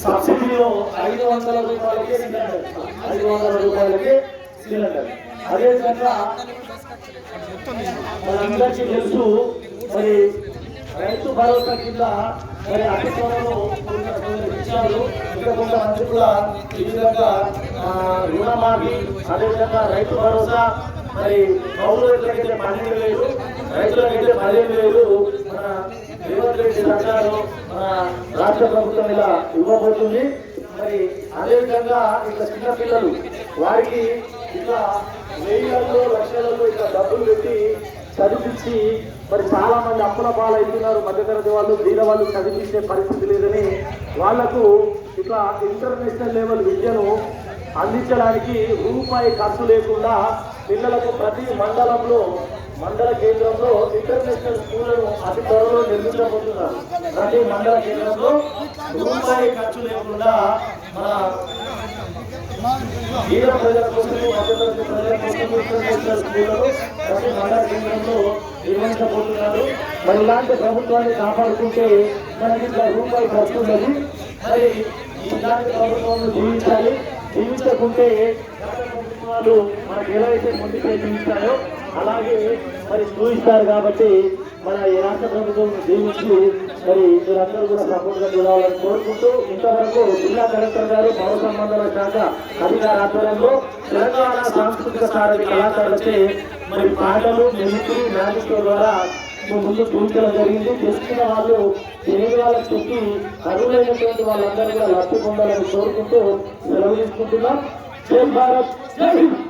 సబ్సిడీలో ఐదు వందల రూపాయలకే సిలిండర్. ఐదు వందల రూపాయలకే సిలిండర్. అదేవిధంగా మనందరికీ తెలుసు మరి రైతు భరోసా కింద మరి అతి త్వరలో కొంత- కొందరు ఇచ్చారు. ఇంకా కొంతమంది కూడా ఈ విధంగా రుణమాఫీ అదేవిధంగా రైతు భరోసా మరి కౌలు పన్నెండు వేలు రైతులకైతే పదిహేను వేలు మన రేవంత్ రెడ్డి సర్కారు మన రాష్ట్ర ప్రభుత్వం ఇలా ఇవ్వబోతుంది. మరి అదేవిధంగా ఇట్లా చిన్న పిల్లలు వారికి ఇట్లా వెయ్యిలలో లక్షలలో ఇట్లా డబ్బులు పెట్టి చదివించి మరి చాలా మంది అప్పుల పాలవుతున్నారు మధ్యతరగతి వాళ్ళు దీని వాళ్ళు చదివించే పరిస్థితి లేదని వాళ్ళకు ఇట్లా ఇంటర్నేషనల్ లెవెల్ విద్యను అందించడానికి రూపాయి ఖర్చు లేకుండా పిల్లలకు ప్రతి మండలంలో మండల కేంద్రంలో ఇంటర్నేషనల్ స్కూళ్ళను అతి త్వరలో నిర్మించబోతున్నారు. ప్రతి మండల కేంద్రంలో రూపాయి ఖర్చు లేకుండా మన ఈడ ప్రజల కోసం మధ్యతరగతి ప్రజల కోసం ఇంటర్నేషనల్ స్కూళ్ళను ప్రతి మండల కేంద్రంలో నిర్వహించబోతున్నారు మరి ఇలాంటి ప్రభుత్వాన్ని కాపాడుకుంటే మనకి ఇట్లా రూపాయి ఖర్చు ఉన్నది మరి ఇలాంటి ప్రభుత్వం జీవించాలి. జీవించకుంటే కుటుంబాలు మనకు ఎలా అయితే ముందుకే జీవిస్తాయో అలాగే మరి చూపిస్తారు కాబట్టి మన ఈ రాష్ట్ర ప్రభుత్వం జీవించి మరి మీరందరూ కూడా సపోర్ట్గా చూడాలని కోరుకుంటూ ఇంతవరకు జిల్లా కలెక్టర్ గారు పౌర సంబంధాల శాఖ అధికార ఆధ్వర్యంలో తెలంగాణ సాంస్కృతిక సారథి కళాకారులకి మరి పాటలు మిమిక్రీ మ్యాజిక్ ద్వారా ముందు చూపించడం జరిగింది. తెలుసుకున్న వాళ్ళు తెలియని వాళ్ళకి చెప్పి అరువులైనటువంటి వాళ్ళందరూ కూడా లబ్ధి పొందాలని కోరుకుంటూ సెలవు తీసుకుంటున్నాం. జై భారత్. జై హింద్.